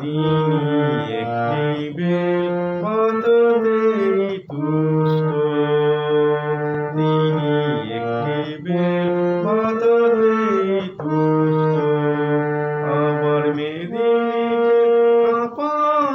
তিনি একটি বেল কত দেরি তুষ্ট। তিনি একটি বেল কত দেরি তুষ্ট। আমার মেদিনীকে আপন